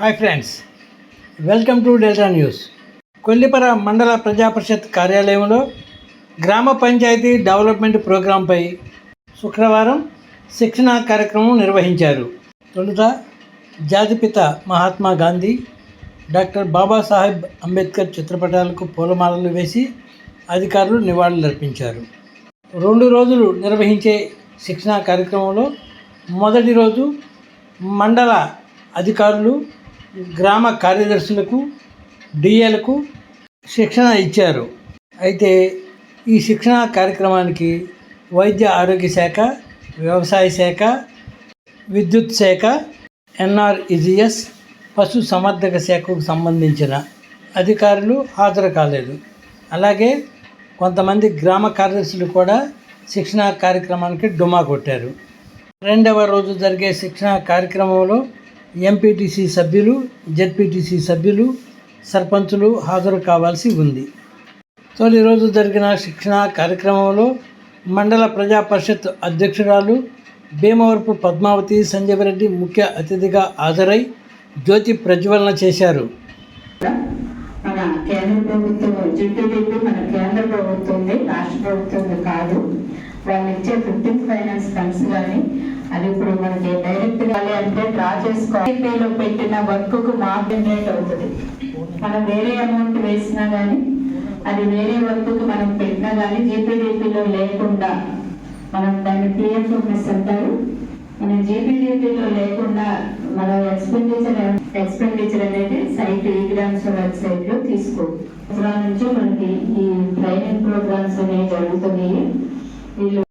Hi friends welcome to Delta news. Kollipara మండల ప్రజా పరిషత్ కార్యాలయంలో గ్రామ పంచాయతీ డెవలప్మెంట్ ప్రోగ్రాంపై శుక్రవారం శిక్షణా కార్యక్రమం నిర్వహించారు. తొలుత జాతిపిత మహాత్మా గాంధీ డాక్టర్ బాబాసాహెబ్ అంబేద్కర్ చిత్రపటాలకు పూలమాలలు వేసి అధికారులు నివాళులర్పించారు రెండు రోజులు నిర్వహించే శిక్షణా కార్యక్రమంలో మొదటి రోజు మండల అధికారులు గ్రామ కార్యదర్శులకు డిఏలకు శిక్షణ ఇచ్చారు. అయితే ఈ శిక్షణ కార్యక్రమానికి వైద్య ఆరోగ్య శాఖ వ్యవసాయ శాఖ విద్యుత్ శాఖ ఎన్ఆర్ఇజిఎస్ పశు సంవర్ధక శాఖకు సంబంధించిన అధికారులు హాజరు కాలేదు. అలాగే కొంతమంది గ్రామ కార్యదర్శులు కూడా శిక్షణ కార్యక్రమానికి డుమా కొట్టారు. రెండవ రోజు జరిగే శిక్షణ కార్యక్రమంలో ఎంపీటీసీ సభ్యులు జెడ్పీటీసీ సభ్యులు సర్పంచులు హాజరు కావాల్సి ఉంది. తొలి రోజు జరిగిన శిక్షణ కార్యక్రమంలో మండల ప్రజా పరిషత్ అధ్యక్షురాలు భీమవరపు పద్మావతి సంజయరెడ్డి ముఖ్య అతిథిగా హాజరై జ్యోతి ప్రజ్వలన చేశారు. మన కేంద్ర ప్రభుత్వం జిటిడిపి మన కేంద్ర ప్రభుత్వం రాష్ట్ర ప్రభుత్వం కాదు. వాళ్ళు ఇచ్చే ఫిఫ్టీన్ ఫైనాన్స్ ఫండ్స్ కానీ అది ఇప్పుడు మనకి డైరెక్ట్ కావాలి అంటే డ్రా చేసుకోవాలి. పెట్టిన వర్క్కు మార్జిన్ అవుతుంది. మనం వేరే అమౌంట్ వేసినా కానీ అది వేరే వర్క్కు మనం పెట్టినా కానీ జీపీడీపీలో లేకుండా మనం దాన్ని పిఎఫ్ఎంఎస్ అంటారు మన జీపీడీపీలో లేకుండా మన ఎక్స్పెండిచర్ ఎక్స్పెండిచర్ అనేది సైట్ ఈ గ్రామ్స్ వెబ్సైట్లో తీసుకో. సంవత్సరాల నుంచి మనకి ఈ ట్రైనింగ్ ప్రోగ్రామ్స్ అనేవి జరుగుతున్నాయి. వీళ్ళు